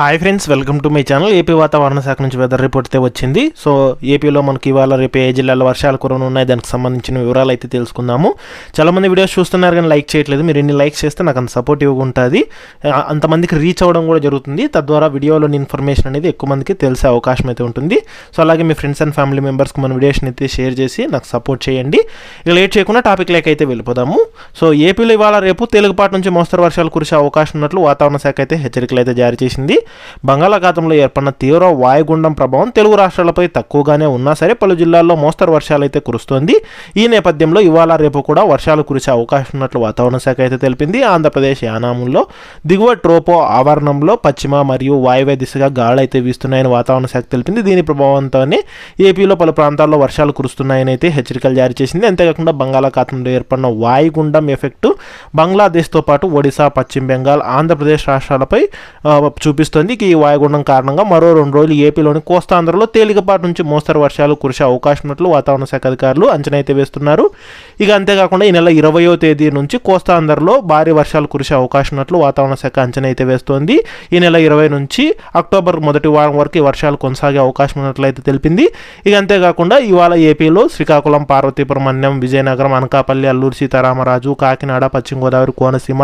Hi friends welcome to my channel AP వాతావరణ శాఖ నుంచి వెదర్ రిపోర్ట్ అయితే వచ్చింది. సో ఏపీలో మనకి ఇవాళ రేపు ఏ జిల్లాలో వర్షాలు కురవను ఉన్నాయి దానికి సంబంధించిన వివరాలు అయితే తెలుసుకుందాము. చాలా మంది వీడియోస్ చూస్తున్నారు కానీ లైక్ చేయట్లేదు. మీరు ఎన్ని లైక్స్ చేస్తే నాకు అంత సపోర్టివ్గా ఉంటుంది. అంతమందికి రీచ్ అవ్వడం కూడా జరుగుతుంది. తద్వారా వీడియోలోని ఇన్ఫర్మేషన్ అనేది ఎక్కువ మందికి తెలిసే అవకాశం అయితే ఉంటుంది. సో అలాగే మీ ఫ్రెండ్స్ అండ్ ఫ్యామిలీ మెంబర్స్కి మన వీడియోస్ని అయితే షేర్ చేసి నాకు సపోర్ట్ చేయండి. ఇక లేట్ చేయకుండా టాపిక్ లేక అయితే వెళ్ళిపోదాము. సో ఏపీలో ఇవాళ రేపు తెలుగుపాటు నుంచి మోస్తరు వర్షాలు కురిసే అవకాశం ఉన్నట్లు వాతావరణ శాఖ అయితే హెచ్చరికలు అయితే జారీ చేసింది. బంగాళాఖాతంలో ఏర్పడిన తీవ్ర వాయుగుండం ప్రభావం తెలుగు రాష్ట్రాలపై తక్కువగానే ఉన్నా సరే పలు జిల్లాల్లో మోస్తరు వర్షాలు అయితే కురుస్తోంది. ఈ నేపథ్యంలో ఇవాళ రేపు కూడా వర్షాలు కురిసే అవకాశం ఉన్నట్లు వాతావరణ శాఖ అయితే తెలిపింది. ఆంధ్రప్రదేశ్ యానాముల్లో దిగువ ట్రోపో ఆవరణంలో పశ్చిమ మరియు వాయువ్య దిశగా గాలి అయితే వీస్తున్నాయని వాతావరణ శాఖ తెలిపింది. దీని ప్రభావంతోనే ఏపీలో పలు ప్రాంతాల్లో వర్షాలు కురుస్తున్నాయని అయితే హెచ్చరికలు జారీ చేసింది. అంతేకాకుండా బంగాళాఖాతంలో ఏర్పడిన వాయుగుండం ఎఫెక్టు బంగ్లాదేశ్తో పాటు ఒడిశా పశ్చిమ బెంగాల్ ఆంధ్రప్రదేశ్ రాష్ట్రాలపై చూపిస్తూ చూపిస్తోంది ఇక ఈ వాయుగుండం కారణంగా మరో రెండు రోజులు ఏపీలోని కోస్తాంధ్రలో తేలికపాటి నుంచి మోస్తరు వర్షాలు కురిసే అవకాశం ఉన్నట్లు వాతావరణ శాఖ అధికారులు అంచనా అయితే వేస్తున్నారు. ఇక అంతేకాకుండా ఈ నెల ఇరవయో తేదీ నుంచి కోస్తాంధ్రలో భారీ వర్షాలు కురిసే అవకాశం ఉన్నట్లు వాతావరణ శాఖ అంచనా అయితే వేస్తోంది. ఈ నెల ఇరవై నుంచి అక్టోబర్ మొదటి వారం వరకు ఈ వర్షాలు కొనసాగే అవకాశం ఉన్నట్లయితే తెలిపింది. ఇక అంతేకాకుండా ఇవాళ ఏపీలో శ్రీకాకుళం పార్వతీపురం అన్యం విజయనగరం అనకాపల్లి అల్లూరు సీతారామరాజు కాకినాడ పశ్చిమ గోదావరి కోనసీమ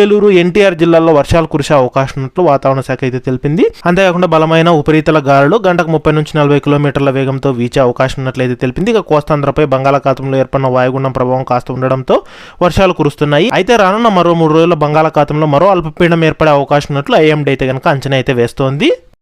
ఏలూరు ఎన్టీఆర్ జిల్లాల్లో వర్షాలు కురిసే అవకాశం ఉన్నట్లు వాతావరణ శాఖ అయితే తెలిపింది. అంతేకాకుండా బలమైన ఉపరితల గాలులు గంటకు ముప్పై నుంచి నలభై కిలోమీటర్ల వేగంతో వీచే అవకాశం ఉన్నట్లయితే తెలిపింది. ఇక కోస్తాంధ్రపై బంగాళాఖాతంలో ఏర్పడిన వాయుగుండం ప్రభావం కాస్త ఉండడంతో వర్షాలు కురుస్తున్నాయి. అయితే రానున్న మరో మూడు రోజుల బంగాళాఖాతంలో మరో అల్పపీడనం ఏర్పడే అవకాశం ఉన్నట్లు ఐఎండీ అయితే కనుక అంచనా అయితే వేస్తోంది.